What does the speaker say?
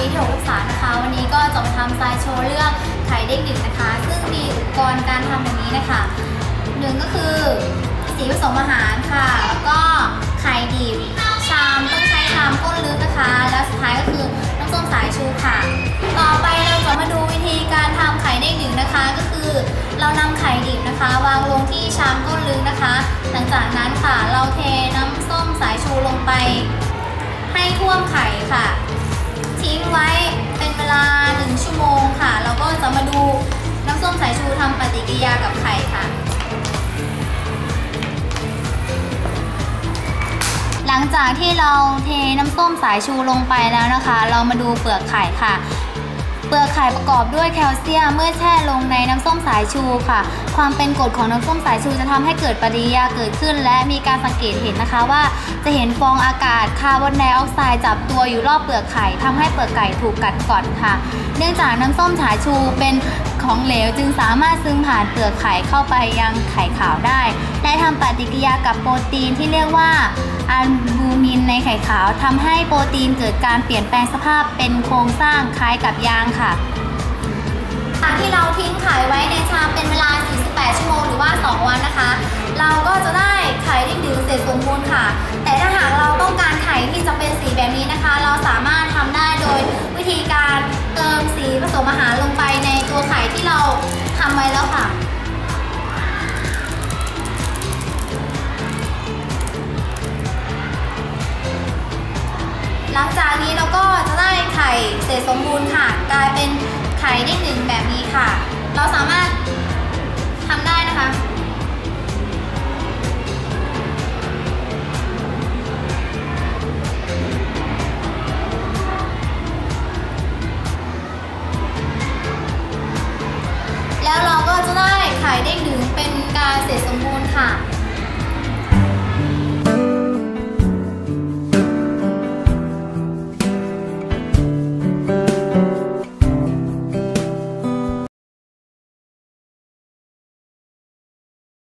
ปีที่6ศึกษานะคะ วันนี้ก็จะมาทำสไลด์โชว์เรื่องไข่เด็กดิบนะคะ ซึ่งมีอุปกรณ์การทำแบบนี้นะคะหนึ่งก็คือสีผสมอาหารค่ะ แล้วก็ไข่ดิบชามต้องใช้ชามก้นลึกนะคะ และสุดท้ายก็คือน้ำส้มสายชูค่ะ ต่อไปเราจะมาดูวิธีการทำไข่เด้งดึงนะคะ ก็คือเรานำไข่ดิบนะคะ วางลงที่ชามก้นลึกนะคะ หลังจากนั้นค่ะเราเทน้ำส้มสายชูลงไป ให้ท่วมไข่ค่ะ ทิ้งไว้เป็นเวลา 1 ชั่วโมงค่ะ แล้วก็จะมาดูน้ำส้มสายชูทำปฏิกิริยากับไข่ค่ะ หลังจากที่เราเทน้ำส้มสายชูลงไปแล้วนะคะ เรามาดูเปลือกไข่ค่ะ เปลือกไข่ประกอบด้วยแคลเซียมเมื่อแช่ลงในน้ำส้มสายชูค่ะ ความเป็นกรดของน้ำส้มสายชูจะทำให้เกิดปฏิกิริยาเกิดขึ้น และมีการสังเกตเห็นนะคะว่า จะเห็นฟองอากาศคาร์บอนไดออกไซด์จับตัวอยู่รอบเปลือกไข่ทำให้เปลือกไก่ถูกกัดกร่อนค่ะ เนื่องจากน้ำส้มสายชูเป็น ของเหลวจึงสามารถซึมผ่านเปลือกไข่เข้าไปยังไข่ขาวได้ และทำปฏิกิริยากับโปรตีนที่เรียกว่าอัลบูมินในไข่ขาวทำให้โปรตีนเกิดการเปลี่ยนแปลงสภาพเป็นโครงสร้างคล้ายกับยางค่ะหลังที่เราทิ้งไข่ไว้ในชามเป็นเวลา 48 ชั่วโมงหรือว่า 2 วันนะคะ เราก็จะได้ไข่ที่ดึงเสร็จสมบูรณ์ค่ะ แต่ถ้าหากเราต้องการไข่ที่จะเป็นสีแบบนี้นะคะ เราสามารถทำได้โดยวิธีการ หลังจากนี้เราก็จะได้ไข่เสร็จสมบูรณ์ค่ะ กลายเป็นไข่ได้หนึ่งแบบนี้